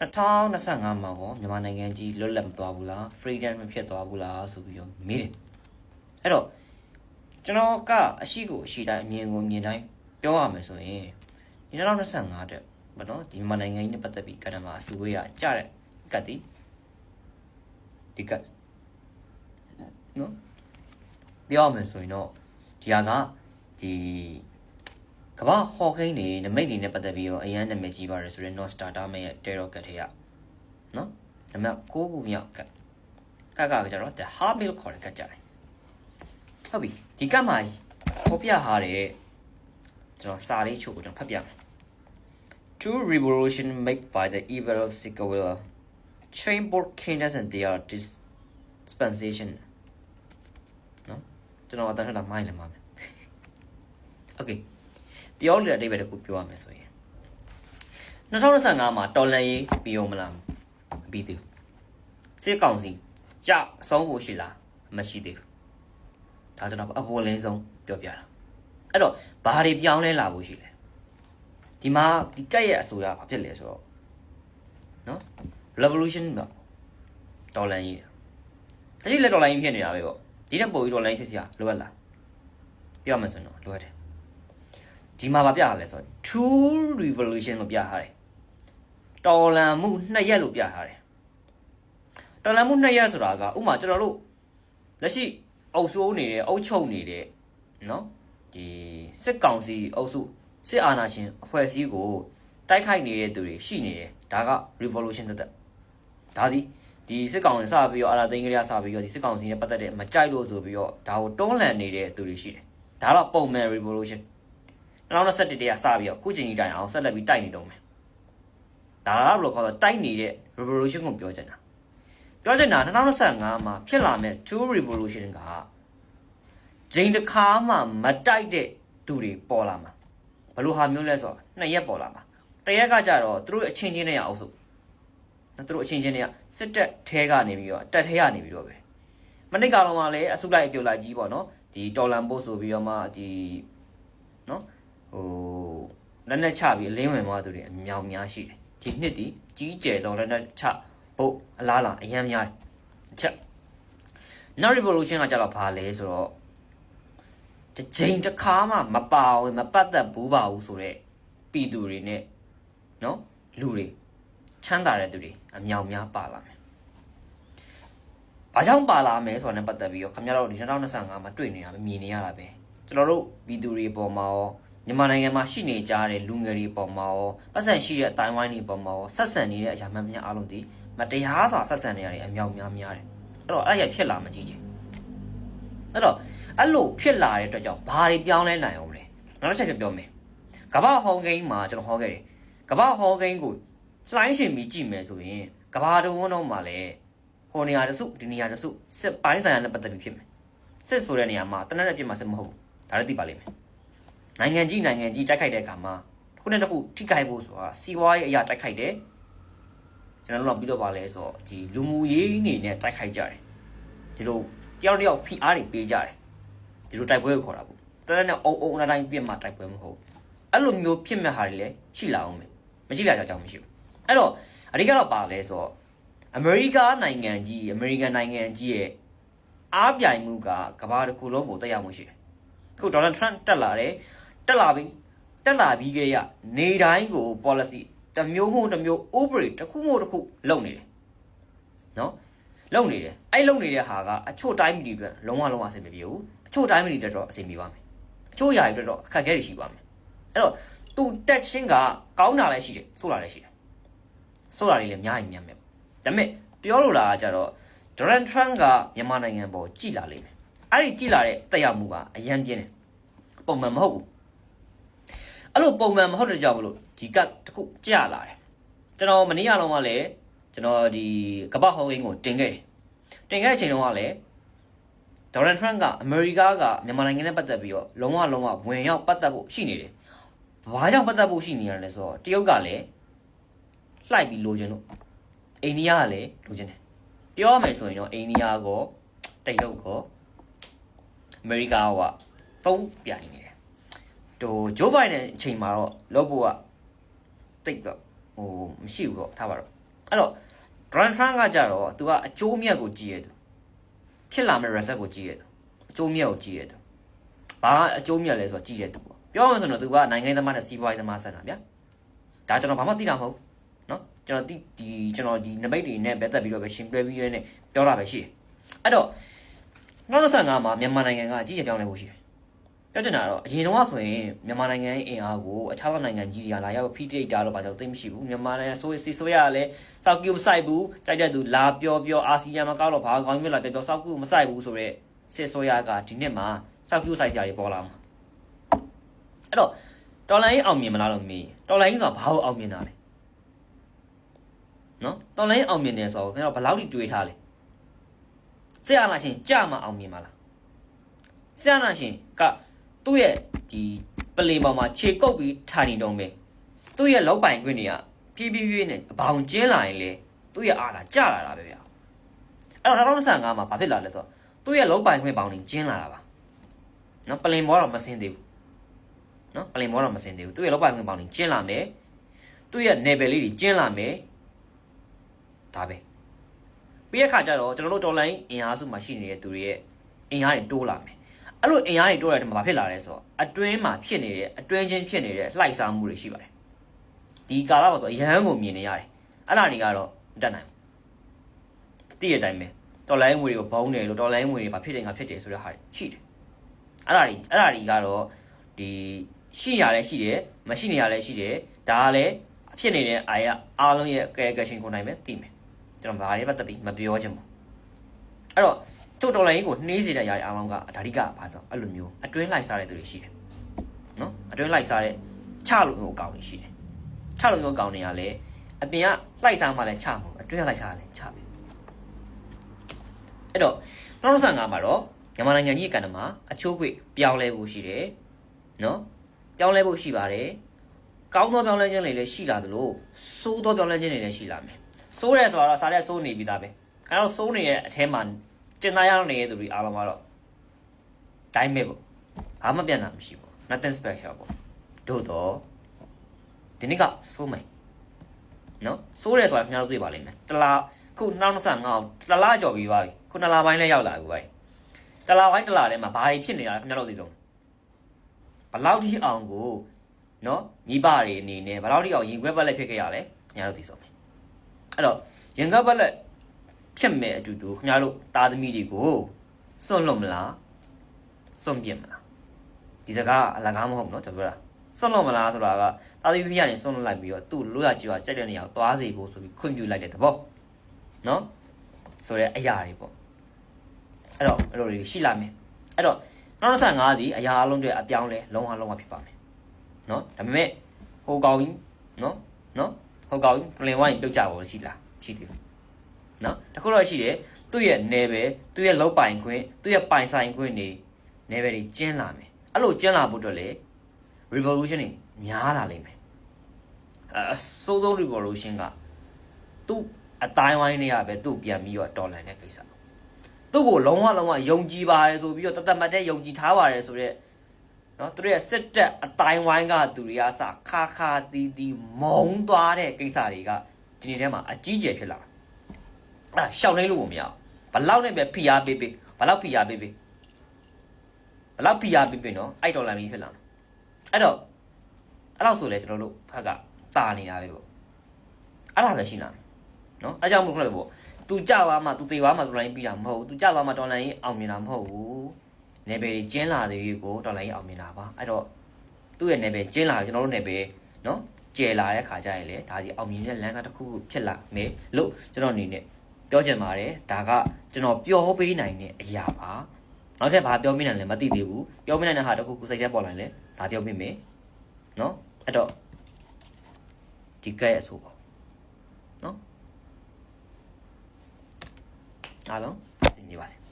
2025မှာကောမြန်မာနိုင်ငံကြီးလွတ်လပ်မသွားဘူးလား freedom မဖြစ်သွားဘူးလားဆိုပြီးတော့မေးတယ်အဲ့တော့ကျွန်တော်ကအရှိကိုအရှိတိုင်းအမြင်ကိုအမြင်တိုင်းပြောရမယ်ဆိုရင်ဒီ2025တဲ့ဘာနော်ဒီမြန်မာနိုင်ငံကြီးနဲ့ပတ်သက်ပြီးကတ္တမအစုဝေးရကြတဲ့ကတ်တီဒီကတ်နော်ပြောရမယ်ဆိုရင်တော့ဒီဟာကဒီ ကမ္ဘာဟော်ခိန်းနေနမိတ်နေနဲ့ပတ်သက်ပြီးတော့အရန်နာမည်ကြီးပါတယ်ဆိုတော့ Nostata မဲ့ရဲ့ Terror ကတ်ထဲရနော်နံပါတ်6ခုမြောက်ကတ်ကတ်ကကြတော့ The Harmill ခေါ်တဲ့ကတ်ကြတယ်ဟုတ်ပြီဒီကတ်မှာဖော်ပြထားတဲ့ကျွန်တော်စာလေးချို့ကိုကျွန်တော်ဖတ်ပြမယ် Two revolution made by the evil Sikawilla chamber kingdoms and their dispensation နော်ကျွန်တော်အတန်းထတာမိုင်းလည်းမှာမယ် Okay ပြောလို့တဲ့အတိတ်ပဲတစ်ခုပြောရမယ်ဆိုရင်2025မှာတော်လန်ရေးပြီးအောင်မလားမပြီးသေးဘူးစစ်ကောင်စီကြအဆုံးဖို့ရှိလားမရှိသေးဘူးဒါကျွန်တော်အပေါ်လင်းဆုံးပြောပြတာအဲ့တော့ဘာတွေပြောင်းလဲလာဖို့ရှိလဲဒီမှာဒီကက်ရဲ့အဆိုရဘာဖြစ်လဲဆိုတော့နော် revolution တော့တော်လန်ရေးတချို့လက်တော်လိုင်းဖြစ်နေတာပဲပေါ့ဒီတဲ့ပုံကြီးတော်လိုင်းဖြစ်စရာလိုအပ်လားပြောရမယ်ဆိုရင်တော့လိုအပ်တယ် ဒီမှာဗာပြရလဲဆိုတော့ two revolution လို့ပြထားတယ်တော်လန်မှုနှစ်ရက်လို့ပြထားတယ်တော်လန်မှုနှစ်ရက်ဆိုတာကဥမာကျွန်တော်တို့လက်ရှိအုပ်စိုးနေတဲ့အုပ်ချုပ်နေတဲ့နော်ဒီစစ်ကောင်စီအုပ်စုစစ်အာဏာရှင်အဖွဲ့အစည်းကိုတိုက်ခိုက်နေတဲ့သူတွေရှိနေတယ်ဒါက revolution တက်တက်ဒါဒီဒီစစ်ကောင်စီစပြီးတော့အာရာသိန်းကလေးစပြီးတော့ဒီစစ်ကောင်စီနဲ့ပတ်သက်တဲ့မကြိုက်လို့ဆိုပြီးတော့ဒါကိုတွန်းလှန်နေတဲ့သူတွေရှိတယ်ဒါတော့ပုံမှန် revolution 2021တည်းကစပြီးတော့ခုချိန်ကြီးတိုင်အောင်ဆက်လက်ပြီးတိုက်နေတော့မယ်ဒါကဘယ်လိုခေါ်တော့တိုက်နေတဲ့ revolution ကိုပြောချင်တာပြောချင်တာ2025မှာဖြစ်လာမဲ့ two revolution ကဂျိန်တစ်ခါမှမတိုက်တဲ့သူတွေပေါ်လာမှာဘယ်လိုဟာမျိုးလဲဆိုတော့နှစ်ရက်ပေါ်လာမှာတရက်ကကြတော့သူတို့အချင်းချင်းနဲ့ရအောင်ဆိုနော်သူတို့အချင်းချင်းတွေကစစ်တပ်ထဲကနေပြီးတော့တက်ထဲကနေပြီးတော့ပဲမနစ်ကလုံးကလည်းအစုလိုက်အပြုတ်လိုက်ကြီးပေါ့နော်ဒီတော်လန်ပို့ဆိုပြီးတော့မှဒီနော် ဟိုလက်နဲ့ချပြီးအလင်းဝင်သွားသူတွေအများများရှိတယ်ဒီနှစ်ဒီကြီးကျယ်တော့လက်နဲ့ချဖို့အလားလားအများများတယ်အချက် now revolution ကကြတော့ဘာလဲဆိုတော့တစ်ချိန်တစ်ခါမှမပါဝင်မပတ်သက်ဘူးပါဘူးဆိုတော့ပြည်သူတွေနဲ့နော်လူတွေချမ်းသာတဲ့သူတွေအမြောက်များပါလာမယ်။ဘာကြောင့်ပါလာမယ်ဆိုတာနဲ့ပတ်သက်ပြီးတော့ခင်ဗျားတို့ဒီ2025မှာတွေ့နေတာပဲမြင်နေရတာပဲ။ကျွန်တော်တို့ပြည်သူတွေပေါ်မှာရော မြန်မာနိုင်ငံမှာရှိနေကြတဲ့လူငယ်တွေပေါ်မှာရောပတ်စံရှိတဲ့အတိုင်းဝိုင်းတွေပေါ်မှာရောဆက်ဆံနေတဲ့အရာမှန်များအားလုံးဒီမတရားစွာဆက်ဆံနေရတဲ့အမြောက်များများတယ်။အဲ့တော့အဲ့ရဖြစ်လာမှကြည့်ချင်း။အဲ့တော့အဲ့လိုဖြစ်လာတဲ့အတွက်ကြောင့်ဘာတွေပြောင်းလဲနိုင်အောင်လဲ။နောက်တစ်ချက်ပြောမယ်။ကမ္ဘာဟောင်းကိန်းမှာကျွန်တော်ဟောခဲ့တယ်။ကမ္ဘာဟောင်းကိန်းကိုလှိုင်းရှင်ပြီးကြည့်မယ်ဆိုရင်ကဘာတုံးတော့မှလည်းဟိုနေရာတစုဒီနေရာတစုစစ်ပိုင်းဆိုင်ရာနဲ့ပတ်သက်ပြီးဖြစ်မယ်စစ်ဆိုတဲ့နေရာမှာတနက်နဲ့ပြစ်မှာစစ်မဟုတ်ဘူးဒါလည်းသိပါလိမ့်မယ် နိုင်ငံကြီးနိုင်ငံကြီးတိုက်ခိုက်တဲ့အခါမှာတစ်ခုနဲ့တစ်ခုထိခိုက်ဖို့ဆိုတာစီးပွားရေးအရာတိုက်ခိုက်တယ်ကျွန်တော်တို့ကပြီးတော့ပါလဲဆိုတော့ဒီလူမှုရေးအနေနဲ့တိုက်ခိုက်ကြတယ်ဒီလိုတယောက်တစ်ယောက်ဖိအားတွေပေးကြတယ်ဒီလိုတိုက်ပွဲကိုခေါ်တာပေါ့တနက်နဲ့အုံအုံအတိုင်းပြစ်မှာတိုက်ပွဲမဟုတ်အဲ့လိုမျိုးဖြစ်မဲ့ဟာတွေလည်းရှိလာအောင်မယ်မရှိလာကြကြောင်းမရှိဘူးအဲ့တော့အဓိကတော့ပါလဲဆိုတော့အမေရိကနိုင်ငံကြီးအမေရိကန်နိုင်ငံကြီးရဲ့အားပြိုင်မှုကကမ္ဘာတစ်ခုလုံးကိုတက်ရောက်မှုရှိတယ်။ခုဒေါ်နယ်ထရန့်တက်လာတယ် တက်လာပြီတက်လာပြီးကြရနေတိုင်းကို policy တစ်မျိုးမှုတစ်မျိုး operate တစ်ခုမှုတစ်ခုလုပ်နေတယ်။နော်လုပ်နေတယ်အဲ့လုပ်နေတဲ့ဟာကအချို့တိုင်းပြည်တွေလုံးဝလုံးဝအဆင်မပြေဘူးအချို့တိုင်းပြည်တွေတော့အဆင်ပြေပါမယ်အချို့ຢာတွေတော့အခက်အခဲတွေရှိပါမယ်အဲ့တော့သူတက်ချင်းကကောင်းတာလည်းရှိတယ်ဆိုးတာလည်းရှိတယ်ဆိုတာတွေလည်းအများကြီးများမယ်ဒါပေမဲ့ပြောလို့လာကကြတော့ဒေါ်နယ်ထရန့်ကမြန်မာနိုင်ငံပေါ်ကြည်လာလိမ့်မယ်အဲ့ဒီကြည်လာတဲ့တက်ရောက်မှုကအရန်ပြင်းတယ်ပုံမှန်မဟုတ်ဘူး အဲ့လိုပုံမှန်မဟုတ်တဲ့ကြောင့်မလို့ဒီကတခုကြာလာတယ်ကျွန်တော်မနေ့ကလုံးကလည်းကျွန်တော်ဒီကပ္ပဟောင်းကင်းကိုတင်ခဲ့တယ်တင်ခဲ့တဲ့အချိန်တုန်းကလည်းဒေါ်နယ်ထရန့်ကအမေရိကကမြန်မာနိုင်ငံနဲ့ပတ်သက်ပြီးတော့လုံးဝလုံးဝဝင်ရောက်ပတ်သက်ဖို့ရှိနေတယ်ဘာကြောင့်ပတ်သက်ဖို့ရှိနေရလဲဆိုတော့တရုတ်ကလည်းလှိုက်ပြီးလိုချင်လို့အိန္ဒိယကလည်းလိုချင်တယ်ပြောရမယ်ဆိုရင်တော့အိန္ဒိယကောတရုတ်ကောအမေရိကကသုံးပြိုင်နေတယ် ဟိုဂျိုးဘိုင်ဒန်အချိန်မှာတော့လောဖို့ကတိတ်တော့ဟိုမရှိဘူးတော့ထားပါတော့အဲ့တော့ Donald Trump ကကြတော့ तू ကအကျိုးမြတ်ကိုကြည့်ရသူဖြစ်လာမယ့် reset ကိုကြည့်ရသူအကျိုးမြတ်ကိုကြည့်ရသူဘာအကျိုးမြတ်လဲဆိုတော့ကြည့်ရသူပေါ့ပြောရမယ်ဆိုတော့ तू ကနိုင်ငံသမားနဲ့စီးပွားရေးသမားဆက်တာဗျာဒါကျွန်တော်ဘာမှသိတာမဟုတ်နော်ကျွန်တော်ဒီဒီကျွန်တော်ဒီနမိတ်တွေနဲ့ပဲတက်ပြီးတော့ပဲရှင်းပြပြီးရနေပြောတာပဲရှိတယ်အဲ့တော့2025မှာမြန်မာနိုင်ငံကကြီးရပြောင်းလဲဖို့ရှိတယ် ပြောချင်တာကတော့အရင်တော့ဆိုရင်မြန်မာနိုင်ငံရဲ့အင်အားကိုအခြားသောနိုင်ငံကြီးတွေကလာရောက်ဖိတိတ်တာတော့ဘာကြောင့်သိမရှိဘူးမြန်မာနိုင်ငံဆိုစီဆိုရကလည်းစောက်ကူမဆိုင်ဘူးတိုက်တဲ့သူလာပြောပြောအာဆီယံမှာကောက်တော့ဘာကောင်းမျိုးလာပြောပြောစောက်ကူမဆိုင်ဘူးဆိုတော့စစ်ဆိုရကဒီနှစ်မှာစောက်ကူဆိုင်စရာတွေပေါ်လာမှာအဲ့တော့တော်လိုင်းအောင်မြင်မလားလို့မေးတော်လိုင်းဆိုတာဘာလို့အောင်မြင်တာလဲနော်တော်လိုင်းအောင်မြင်တယ်ဆိုတော့ခင်ဗျားဘယ်လောက်ထိတွေးထားလဲဆရာနာရှင်ကြမှာအောင်မြင်ပါလားဆရာနာရှင်က သူ့ရဲ့ဒီပလင်ပေါ်မှာခြေကုပ်ပြီးထားနေတော့မယ်သူ့ရဲ့လောက်ပိုင်ခွင့်တွေကဖြည်းဖြည်းဖြည်းနဲ့အဘောင်ကျင်းလာရင်လေသူ့ရဲ့အားလာကျလာတာပဲဗျာအဲ့တော့2025မှာဘာဖြစ်လာလဲဆိုတော့သူ့ရဲ့လောက်ပိုင်ခွင့်ဘောင်တွေကျင်းလာတာပါနော်ပလင်ပေါ်တော့မစင်သေးဘူးနော်ပလင်ပေါ်တော့မစင်သေးဘူးသူ့ရဲ့လောက်ပိုင်ခွင့်ဘောင်တွေကျင်းလာမယ်သူ့ရဲ့ level လေးတွေကျင်းလာမယ်ဒါပဲပြီးတဲ့ခါကျတော့ကျွန်တော်တို့တော်လိုင်းအင်အားစုမှာရှိနေတဲ့သူတွေရဲ့အင်အားတွေတိုးလာမယ် အဲ့လိုအင်အားတွေတိုးလာတဲ့မှာဘာဖြစ်လာလဲဆိုတော့အတွင်းမှာဖြစ်နေတဲ့အတွင်းချင်းဖြစ်နေတဲ့လှိုက်စားမှုတွေရှိပါတယ်ဒီကာလမှာဆိုအရန်ကိုမြင်နေရတယ်အဲ့ဒါတွေကတော့မတက်နိုင်ဘူးတည့်ရတဲ့အတိုင်းပဲတော်လိုင်းငွေတွေကိုဘုံတယ်လို့တော်လိုင်းငွေတွေဘာဖြစ်တယ်ငါဖြစ်တယ်ဆိုတဲ့ဟာတွေရှိတယ်အဲ့ဒါတွေအဲ့ဒါတွေကတော့ဒီရှိရလဲရှိတယ်မရှိနေရလဲရှိတယ်ဒါကလည်းဖြစ်နေတဲ့အာရအားလုံးရဲ့ကဲကရှင်ကိုနိုင်ပဲသိမယ်ကျွန်တော်ဘာတွေပတ်သက်ပြီးမပြောချင်ဘူးအဲ့တော့ ကျုပ်တော်လိုင်းကိုနှေးစေတဲ့ຢာတွေအားလုံးကအဓိကဘာဆိုအဲ့လိုမျိုးအတွင်းလိုက်စားတဲ့သူတွေရှိတယ်နော်အတွင်းလိုက်စားတဲ့ချလို့မျိုးအကောင်တွေရှိတယ်ချလို့မျိုးအကောင်တွေကလည်းအပြင်ကလိုက်စားမှလည်းချမှာအတွင်းကလိုက်စားလည်းချပဲအဲ့တော့2025မှာတော့မြန်မာနိုင်ငံကြီးကဏ္ဍမှာအချိုးခွေပြောင်းလဲဖို့ရှိတယ်နော်ပြောင်းလဲဖို့ရှိပါတယ်ကောင်းသောပြောင်းလဲခြင်းတွေလည်းရှိလာသလိုဆိုးသောပြောင်းလဲခြင်းတွေလည်းရှိလာမယ်ဆိုးတယ်ဆိုတော့စားတဲ့ဆိုးနေပြီသားပဲအဲ့တော့ဆိုးနေတဲ့အထဲမှာ ကျင်သားရနေတဲ့သူတွေအားလုံးကတော့တိုင်းမဲ့ပေါ့ဘာမှပြန်တာမရှိဘူး nothing special ပေါ့တို့တော့ဒီနေ့ကဆိုးမယ်နော်ဆိုးတယ်ဆိုတာခင်ဗျားတို့သိပါလိမ့်မယ်တလားခု2025တလားကြော်ပြီးပါပြီခုနှစ်လပိုင်းလည်းရောက်လာပြီပါတလားပိုင်းတလားထဲမှာဘာတွေဖြစ်နေတာလဲခင်ဗျားတို့သိဆုံးဘလောက်ထိအောင်ကိုနော်မိဘတွေအနေနဲ့ဘလောက်ထိအောင်ရင်ခွဲပတ်လက်ဖြစ်ခဲ့ရလဲခင်ဗျားတို့သိဆုံးမယ်အဲ့တော့ရင်ခွဲပတ်လက် ဖြစ်မဲ့အတူတူခင်ဗျားတို့သားသမီးတွေကိုစွန့်လွတ်မလားစွန့်ပြစ်မလားဒီစကားအလကားမဟုတ်ဘူးเนาะကျွန်တော်ပြောတာစွန့်လွတ်မလားဆိုတာကသားသမီးဖြစ်ရင်စွန့်လွတ်လိုက်ပြီးတော့သူ့လိုရကြည့်ပါကြိုက်တဲ့နေရာကိုသွားစေဖို့ဆိုပြီးခွင့်ပြုလိုက်တဲ့သဘောเนาะဆိုရဲအရာတွေပေါ့အဲ့တော့အဲ့လိုတွေရှိလာမယ်အဲ့တော့95ဒီအရာအလုံးတွေအပြောင်းလဲလုံးဝလုံးဝဖြစ်ပါမယ်เนาะဒါပေမဲ့ဟိုကောင်ကြီးเนาะเนาะဟိုကောင်ကြီးပြင်ဝိုင်းပြုတ်ကြပါလို့ရှိလားရှိတယ် နော်တခုတော့ရှိတယ်သူ့ရဲ့နယ်ပယ်သူ့ရဲ့လောက်ပိုင်ခွင့်သူ့ရဲ့ပိုင်ဆိုင်ခွင့်တွေနယ်ပယ်တွေကျင်းလာမယ်အဲ့လိုကျင်းလာဖို့အတွက်လေ revolution တွေများလာလိမ့်မယ်အစိုးဆုံး revolution ကသူ့အတိုင်းဝိုင်းတွေကပဲသူ့ပြန်ပြီးတော့တော်လန်တဲ့ကိစ္စသူ့ကိုလုံးဝလုံးဝယုံကြည်ပါတယ်ဆိုပြီးတော့တသက်မတ်တဲ့ယုံကြည်ထားပါတယ်ဆိုတော့နော်သူတို့ရဲ့စစ်တပ်အတိုင်းဝိုင်းကသူတွေကစခါခါတီးတီးမုံသွားတဲ့ကိစ္စတွေကဒီနေ့ထဲမှာအကြီးကျယ်ဖြစ်လာတယ် အဲ့ရှောင်းနေလို့မရဘလောက်နဲ့ပဲဖိအားပေးပေးဘလောက်ဖိအားပေးပေးဘလောက်ဖိအားပေးပေးနော်အဲ့ဒေါ်လာမီဖြစ်လာအဲ့တော့အဲ့လောက်ဆိုလဲကျွန်တော်တို့ဖက်ကတာနေတာပဲပေါ့အဲ့ဒါပဲရှိလာနော်အဲ့ကြောင့်မို့ခေါ်လို့ပေါ့ तू ကြောက်သွားမှ तू သေသွားမှဒေါ်လာရင်းပြီးတာမဟုတ်ဘူး तू ကြောက်သွားမှဒေါ်လာရင်းအောင်မြင်တာမဟုတ်ဘူးနယ်ပယ်ကြီးကျင်းလာတဲ့ကိုဒေါ်လာရင်းအောင်မြင်တာပါအဲ့တော့သူ့ရဲ့နယ်ပယ်ကျင်းလာကျွန်တော်တို့နယ်ပယ်နော်ကျယ်လာတဲ့ခါကျရင်လေဒါဒီအောင်မြင်တဲ့လမ်းစာတစ်ခုခုဖြစ်လာမယ်လို့ကျွန်တော်အနေနဲ့ ပြောချင်ပါတယ်ဒါကကျွန်တော်ပြောပေးနိုင်တဲ့အရာပါနောက်ထပ်ဘာပြောမိနိုင်လဲမသိသေးဘူးပြောမိနိုင်တဲ့ဟာတစ်ခုခုစိတ်ထဲပေါ်လာရင်လည်းဒါပြောမိမယ်နော်အဲ့တော့ဒီကဲအဆိုပေါ့နော်အားလုံးစင်ကြပါစေ